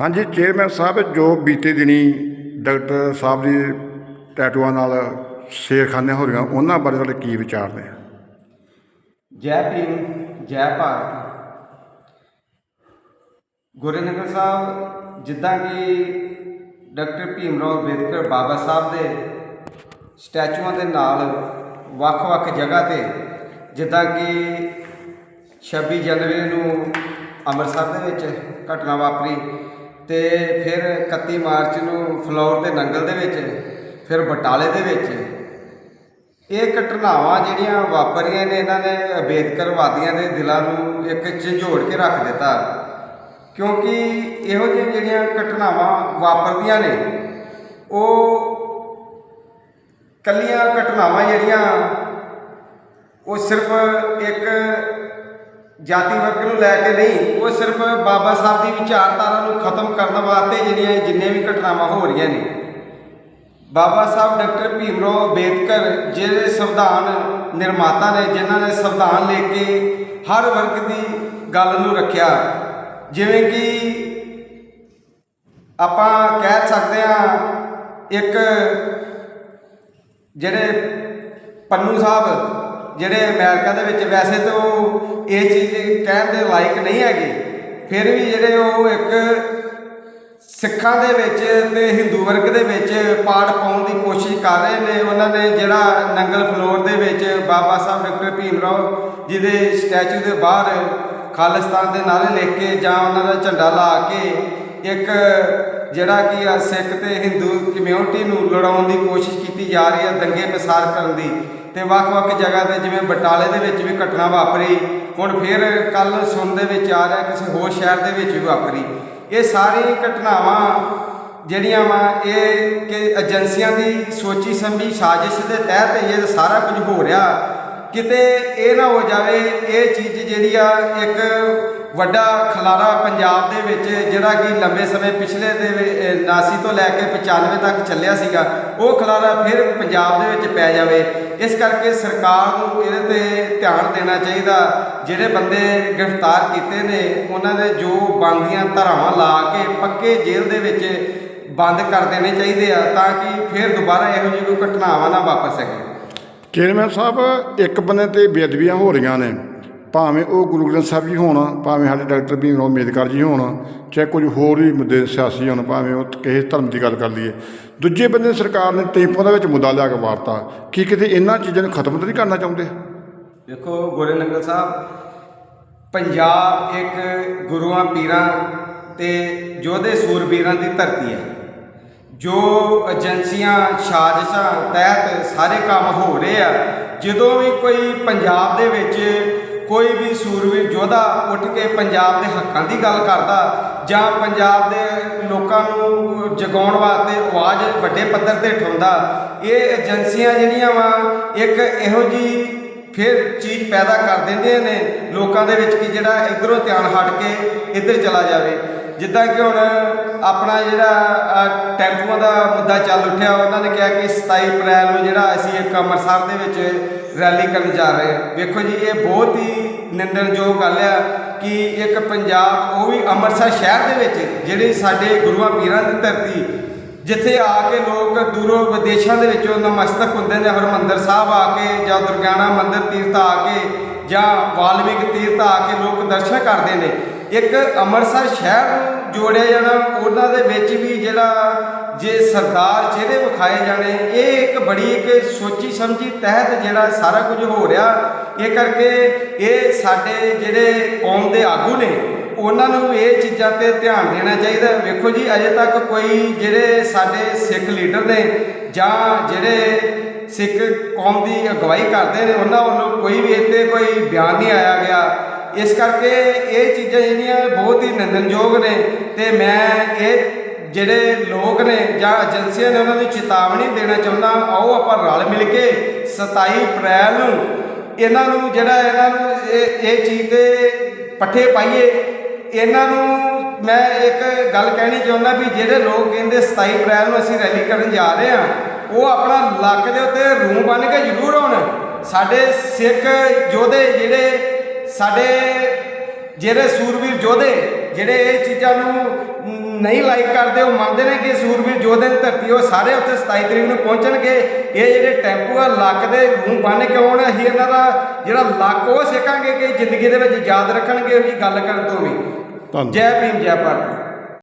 ਹਾਂਜੀ ਚੇਅਰਮੈਨ ਸਾਹਿਬ, ਜੋ ਬੀਤੇ ਦਿਨੀ ਡਾਕਟਰ ਸਾਹਿਬ ਦੀ ਟੈਟੂਆਂ ਨਾਲ ਸ਼ੇਰਖਾਨੀਆਂ ਹੋ ਰਹੀਆਂ, ਉਹਨਾਂ ਬਾਰੇ ਤੁਹਾਡੇ ਕੀ ਵਿਚਾਰ ਨੇ? ਜੈ ਭੀਮ, ਜੈ ਭਾਰਤ। ਗੁਰਨਗਰ ਸਾਹਿਬ, ਜਿੱਦਾਂ ਕਿ ਡਾਕਟਰ ਭੀਮ ਰਾਓ ਅੰਬੇਦਕਰ ਬਾਬਾ ਸਾਹਿਬ ਦੇ ਸਟੈਚੂਆਂ ਦੇ ਨਾਲ ਵੱਖ-ਵੱਖ ਜਗ੍ਹਾ ਤੇ, ਜਿੱਦਾਂ ਕਿ 26 ਜਨਵਰੀ ਨੂੰ ਅੰਮ੍ਰਿਤਸਰ ਦੇ ਵਿੱਚ ਘਟਨਾ ਵਾਪਰੀ ਤੇ ਫਿਰ 31 ਮਾਰਚ ਨੂੰ ਫਲੋਰ ਦੇ ਨੰਗਲ ਦੇ ਵਿੱਚ, ਫਿਰ ਬਟਾਲੇ ਦੇ ਵਿੱਚ। ਇਹ ਘਟਨਾਵਾਂ ਜਿਹੜੀਆਂ ਵਾਪਰੀਆਂ ਨੇ, ਇਹਨਾਂ ਨੇ ਅੰਬੇਦਕਰਵਾਦੀਆਂ ਦੇ ਦਿਲਾਂ ਨੂੰ ਇੱਕ ਝੰਜੋੜ ਕੇ ਰੱਖ ਦਿੱਤਾ। ਕਿਉਂਕਿ ਇਹੋ ਜਿਹੀਆਂ ਜਿਹੜੀਆਂ ਘਟਨਾਵਾਂ ਵਾਪਰਦੀਆਂ ਨੇ, ਉਹ ਕੱਲੀਆਂ ਘਟਨਾਵਾਂ ਜਿਹੜੀਆਂ, ਉਹ ਸਿਰਫ ਇੱਕ ਜਾਤੀ ਵਰਗ ਨੂੰ ਲੈ ਕੇ ਨਹੀਂ, ਉਹ ਸਿਰਫ ਬਾਬਾ ਸਾਹਿਬ ਦੀ ਵਿਚਾਰਧਾਰਾ ਨੂੰ ਖਤਮ ਕਰਨ ਵਾਸਤੇ ਜਿਹੜੀਆਂ ਜਿੰਨੇ ਵੀ ਘਟਨਾਵਾਂ ਹੋ ਰਹੀਆਂ ਨੇ। ਬਾਬਾ ਸਾਹਿਬ ਡਾਕਟਰ ਭੀਮ ਰਾਓ ਅੰਬੇਦਕਰ, ਜਿਹੜੇ ਸੰਵਿਧਾਨ ਨਿਰਮਾਤਾ ਨੇ, ਜਿਨ੍ਹਾਂ ਨੇ ਸੰਵਿਧਾਨ ਲੈ ਕੇ ਹਰ ਵਰਗ ਦੀ ਗੱਲ ਨੂੰ ਰੱਖਿਆ। ਜਿਵੇਂ ਕਿ ਆਪਾਂ ਕਹਿ ਸਕਦੇ ਹਾਂ, ਇੱਕ ਜਿਹੜੇ ਪੰਨੂ ਸਾਹਿਬ ਜਿਹੜੇ ਅਮਰੀਕਾ ਦੇ ਵਿੱਚ ਵੈਸੇ ਤਾਂ ਉਹ ਇਹ ਚੀਜ਼ ਕਹਿਣ ਦੇ ਲਾਇਕ ਨਹੀਂ ਹੈਗੇ, ਫਿਰ ਵੀ ਜਿਹੜੇ ਉਹ ਇੱਕ ਸਿੱਖਾਂ ਦੇ ਵਿੱਚ ਤੇ ਹਿੰਦੂ ਵਰਗ ਦੇ ਵਿੱਚ ਪਾੜ ਪਾਉਣ ਦੀ ਕੋਸ਼ਿਸ਼ ਕਰ ਰਹੇ ਨੇ, ਉਹਨਾਂ ਨੇ ਜਿਹੜਾ ਨੰਗਲ ਫਲੋਰ ਦੇ ਵਿੱਚ ਬਾਬਾ ਸਾਹਿਬ ਡਾਕਟਰ ਭੀਮ ਰਾਓ ਜੀ ਦੇ ਸਟੈਚੂ ਦੇ ਬਾਹਰ ਖਾਲਿਸਤਾਨ ਦੇ ਨਾਰੇ ਲਿਖ ਕੇ ਜਾਂ ਉਹਨਾਂ ਦਾ ਝੰਡਾ ਲਾ ਕੇ ਇੱਕ ਜਿਹੜਾ ਕਿ ਆ ਸਿੱਖ ਤੇ ਹਿੰਦੂ ਕਮਿਊਨਿਟੀ ਨੂੰ ਲੜਾਉਣ ਦੀ ਕੋਸ਼ਿਸ਼ ਕੀਤੀ ਜਾ ਰਹੀ ਹੈ ਦੰਗੇ ਪਸਾਰ ਕਰਨ ਦੀ। ਤੇ ਵੱਖ-ਵੱਖ ਜਗ੍ਹਾ ਤੇ ਜਿਵੇਂ ਬਟਾਲੇ ਦੇ ਵਿੱਚ ਵੀ ਘਟਨਾ ਵਾਪਰੀ, ਹੁਣ ਫਿਰ ਕੱਲ ਸੁਣ ਦੇ ਵਿੱਚ ਆ ਰਿਹਾ, ਕਿਸੇ ਹੋਰ ਸ਼ਹਿਰ ਦੇ ਵਿੱਚ ਵੀ ਵਾਪਰੀ। ਇਹ ਸਾਰੀ ਘਟਨਾਵਾਂ ਜਿਹੜੀਆਂ ਵਾ, ਇਹ ਕਿ ਏਜੰਸੀਆਂ ਦੀ ਸੋਚੀ ਸਮਝੀ ਸਾਜ਼ਿਸ਼ ਦੇ ਤਹਿਤ ਇਹ ਸਾਰਾ ਕੁਝ ਹੋ ਰਿਹਾ। ਕਿਤੇ ਇਹ ਨਾ ਹੋ ਜਾਵੇ ਇਹ ਚੀਜ਼ ਜਿਹੜੀ ਆ ਇੱਕ ਵੱਡਾ ਖਲਾਰਾ ਪੰਜਾਬ ਦੇ ਵਿੱਚ ਜਿਹੜਾ ਕਿ ਲੰਬੇ ਸਮੇਂ ਪਿਛਲੇ ਦੇ ਵਿੱਚ, 89 ਤੋਂ ਲੈ ਕੇ 95 ਤੱਕ ਚੱਲਿਆ ਸੀਗਾ ਉਹ ਖਲਾਰਾ ਫਿਰ ਪੰਜਾਬ ਦੇ ਵਿੱਚ ਪੈ ਜਾਵੇ। ਇਸ ਕਰਕੇ ਸਰਕਾਰ ਨੂੰ ਇਹਦੇ ਤੇ ਧਿਆਨ ਦੇਣਾ ਚਾਹੀਦਾ। ਜਿਹੜੇ ਬੰਦੇ ਗ੍ਰਿਫਤਾਰ ਕੀਤੇ ਨੇ ਉਹਨਾਂ ਦੇ ਜੋ ਬੰਦੀਆਂ ਧਾਰਾਵਾਂ ਲਾ ਕੇ ਪੱਕੇ ਜੇਲ੍ਹ ਦੇ ਵਿੱਚ ਬੰਦ ਕਰ ਦੇਣੇ ਚਾਹੀਦੇ ਆ ਤਾਂ ਕਿ ਫਿਰ ਦੁਬਾਰਾ ਇਹੋ ਜਿਹੀ ਕੋਈ ਘਟਨਾਵਾਂ ਨਾ ਵਾਪਰ ਸਕੇ ਚੇਅਰਮੈਨ ਸਾਹਿਬ, ਇੱਕ ਬੰਨੇ ਤੇ ਬੇਅਦਬੀਆਂ ਹੋ ਰਹੀਆਂ ਨੇ। ਭਾਵੇਂ ਉਹ ਗੁਰੂ ਗ੍ਰੰਥ ਸਾਹਿਬ ਜੀ ਹੋਣ, ਭਾਵੇਂ ਸਾਡੇ ਡਾਕਟਰ ਭੀਮ ਰਾਓ ਅੰਬੇਦਕਰ ਜੀ ਹੋਣ, ਚਾਹੇ ਕੁਝ ਹੋਰ ਵੀ ਮੁੱਦੇ ਸਿਆਸੀ ਹੋਣ, ਭਾਵੇਂ ਉਹ ਕਿਸੇ ਧਰਮ ਦੀ ਗੱਲ ਕਰ ਲਈਏ। ਦੂਜੇ ਬੰਦੇ ਸਰਕਾਰ ਨੇ ਟੈਂਪੋ ਦੇ ਵਿੱਚ ਮੁੱਦਾ ਲਿਆ ਕੇ ਵਾਰਤਾ। ਕੀ ਕਿਤੇ ਇਹਨਾਂ ਚੀਜ਼ਾਂ ਨੂੰ ਖਤਮ ਤਾਂ ਨਹੀਂ ਕਰਨਾ ਚਾਹੁੰਦੇ? ਦੇਖੋ, ਗੋਰੇ ਨੰਗਲ ਸਾਹਿਬ, ਪੰਜਾਬ ਇੱਕ ਗੁਰੂਆਂ, ਪੀਰਾਂ ਤੇ ਯੋਧੇ ਸੂਰਬੀਰਾਂ ਦੀ ਧਰਤੀ ਹੈ। ਜੋ ਏਜੰਸੀਆਂ, ਸਾਜ਼ਿਸ਼ਾਂ ਤਹਿਤ ਸਾਰੇ ਕੰਮ ਹੋ ਰਹੇ ਆ, ਜਦੋਂ ਵੀ ਕੋਈ ਪੰਜਾਬ ਦੇ ਵਿੱਚ ਕੋਈ ਵੀ ਸੂਰਵੀਰ ਯੋਧਾ ਉੱਠ ਕੇ ਪੰਜਾਬ ਦੇ ਹੱਕਾਂ ਦੀ ਗੱਲ ਕਰਦਾ ਜਾਂ ਪੰਜਾਬ ਦੇ ਲੋਕਾਂ ਨੂੰ ਜਗਾਉਣ ਵਾਸਤੇ ਆਵਾਜ਼ ਵੱਡੇ ਪੱਧਰ ਤੇ ਉਠਾਉਂਦਾ, ਇਹ ਏਜੰਸੀਆਂ ਜਿਹੜੀਆਂ ਵਾ, ਇੱਕ ਇਹੋ ਜੀ ਫਿਰ ਚੀਜ਼ ਪੈਦਾ ਕਰ ਦਿੰਦੀਆਂ ਨੇ ਲੋਕਾਂ ਦੇ ਵਿੱਚ ਕਿ ਜਿਹੜਾ ਇਧਰੋਂ ਧਿਆਨ ਹਟ ਕੇ ਇੱਧਰ ਚਲਾ ਜਾਵੇ। ਜਿੱਦਾਂ ਕਿ ਹੁਣ ਆਪਣਾ ਜਿਹੜਾ ਅ, ਟੈਂਪੂਆਂ ਦਾ ਮੁੱਦਾ ਚੱਲ ਉੱਠਿਆ ਉਹਨਾਂ ਨੇ ਕਿਹਾ ਕਿ 27 ਅਪ੍ਰੈਲ ਨੂੰ ਜਿਹੜਾ ਅਸੀਂ ਇੱਕ ਅੰਮ੍ਰਿਤਸਰ ਦੇ ਵਿੱਚ ਰੈਲੀ ਕਰਨ ਜਾ ਰਹੇ ਹਾਂ। ਵੇਖੋ ਜੀ ਇਹ ਬਹੁਤ ਹੀ ਨਿੰਦਣਯੋਗ ਗੱਲ ਆ ਕਿ ਇੱਕ ਪੰਜਾਬ ਉਹ ਵੀ ਅੰਮ੍ਰਿਤਸਰ ਸ਼ਹਿਰ ਦੇ ਵਿੱਚ ਜਿਹੜੇ ਸਾਡੇ ਗੁਰੂਆਂ ਪੀਰਾਂ ਦੀ ਧਰਤੀ ਜਿੱਥੇ ਆ ਕੇ ਲੋਕ ਦੂਰੋਂ ਵਿਦੇਸ਼ਾਂ ਦੇ ਵਿੱਚੋਂ ਨਮਸਤਕ ਹੁੰਦੇ ਨੇ ਹਰਮੰਦਰ ਸਾਹਿਬ ਆ ਕੇ ਜਾਂ ਦੁਰਗਿਆਣਾ ਮੰਦਿਰ ਤੀਰਥ ਆ ਕੇ ਜਾਂ ਵਾਲਮੀਕ ਤੀਰਥ ਆ ਕੇ ਲੋਕ ਦਰਸ਼ਨ ਕਰਦੇ ਨੇ। ਇੱਕ ਅੰਮ੍ਰਿਤਸਰ ਸ਼ਹਿਰ ਨੂੰ ਜੋੜਿਆ ਜਾਣਾ, ਉਹਨਾਂ ਦੇ ਵਿੱਚ ਵੀ ਜਿਹੜਾ ਜੇ ਸਰਦਾਰ ਚਿਹਰੇ ਵਿਖਾਏ ਜਾਣੇ, ਇਹ ਇੱਕ ਬੜੀ ਇੱਕ ਸੋਚੀ ਸਮਝੀ ਤਹਿਤ ਜਿਹੜਾ ਸਾਰਾ ਕੁਝ ਹੋ ਰਿਹਾ। ਇਹ ਕਰਕੇ ਇਹ ਸਾਡੇ ਜਿਹੜੇ ਕੌਮ ਦੇ ਆਗੂ ਨੇ, ਉਹਨਾਂ ਨੂੰ ਇਹ ਚੀਜ਼ਾਂ ਤੇ ਧਿਆਨ ਦੇਣਾ ਚਾਹੀਦਾ। ਵੇਖੋ ਜੀ, ਅਜੇ ਤੱਕ ਕੋਈ ਜਿਹੜੇ ਸਾਡੇ ਸਿੱਖ ਲੀਡਰ ਨੇ ਜਾਂ ਜਿਹੜੇ ਸਿੱਖ ਕੌਮ ਦੀ ਅਗਵਾਈ ਕਰਦੇ ਨੇ, ਉਹਨਾਂ ਵੱਲੋਂ ਕੋਈ ਵੀ ਇੱਥੇ ਕੋਈ ਬਿਆਨ ਨਹੀਂ ਆਇਆ ਗਿਆ। ਇਸ ਕਰਕੇ ਇਹ ਚੀਜ਼ਾਂ ਜਿਹੜੀਆਂ ਬਹੁਤ ਹੀ ਨਿੰਦਣਯੋਗ ਨੇ ਤੇ ਮੈਂ ਇਹ ਜਿਹੜੇ ਲੋਕ ਨੇ ਜਾਂ ਏਜੰਸੀਆਂ ਨੇ ਉਹਨਾਂ ਨੂੰ ਚੇਤਾਵਨੀ ਦੇਣਾ ਚਾਹੁੰਦਾ, ਆਓ ਆਪਾਂ ਰਲ ਮਿਲ ਕੇ 27 ਅਪ੍ਰੈਲ ਨੂੰ ਇਹਨਾਂ ਨੂੰ ਜਿਹੜਾ ਇਹਨਾਂ ਨੂੰ ਇਹ ਇਹ ਚੀਜ਼ ਤੇ ਪੱਠੇ ਪਾਈਏ। ਇਹਨਾਂ ਨੂੰ ਮੈਂ ਇੱਕ ਗੱਲ ਕਹਿਣੀ ਚਾਹੁੰਦਾ ਵੀ ਜਿਹੜੇ ਲੋਕ ਕਹਿੰਦੇ 27 ਅਪ੍ਰੈਲ ਨੂੰ ਅਸੀਂ ਰੈਲੀ ਕਰਨ ਜਾ ਰਹੇ ਹਾਂ ਉਹ ਆਪਣਾ ਲੱਕ ਦੇ ਉੱਤੇ ਰੂੰ ਬੰਨ ਕੇ ਜ਼ਰੂਰ ਆਉਣ। ਸਾਡੇ ਸਿੱਖ ਯੋਧੇ ਜਿਹੜੇ ਸਾਡੇ ਜਿਹੜੇ ਸੂਰਬੀਰ ਯੋਧੇ ਜਿਹੜੇ ਇਹ ਚੀਜ਼ਾਂ ਨੂੰ ਨਹੀਂ ਲਾਈਕ ਕਰਦੇ ਉਹ ਮੰਨਦੇ ਨੇ ਕਿ ਸੂਰਬੀਰ ਯੋਧੇ ਦੀ ਧਰਤੀ ਉਹ ਸਾਰੇ ਉੱਥੇ 27 ਤਰੀਕ ਨੂੰ ਪਹੁੰਚਣਗੇ। ਇਹ ਜਿਹੜੇ ਟੈਂਪੂ ਆ ਲੱਕ ਦੇ ਮੂੰਹ ਬੰਨ ਕੇ ਆਉਣ ਅਸੀਂ ਇਹਨਾਂ ਦਾ ਜਿਹੜਾ ਲੱਕ ਉਹ ਸਿੱਖਾਂਗੇ ਕਿ ਜ਼ਿੰਦਗੀ ਦੇ ਵਿੱਚ ਯਾਦ ਰੱਖਣਗੇ ਉਹ ਜੀ ਗੱਲ ਕਰਨ ਤੋਂ ਵੀ। ਜੈ ਭੀਮ ਜੈ ਭਾਰਤ।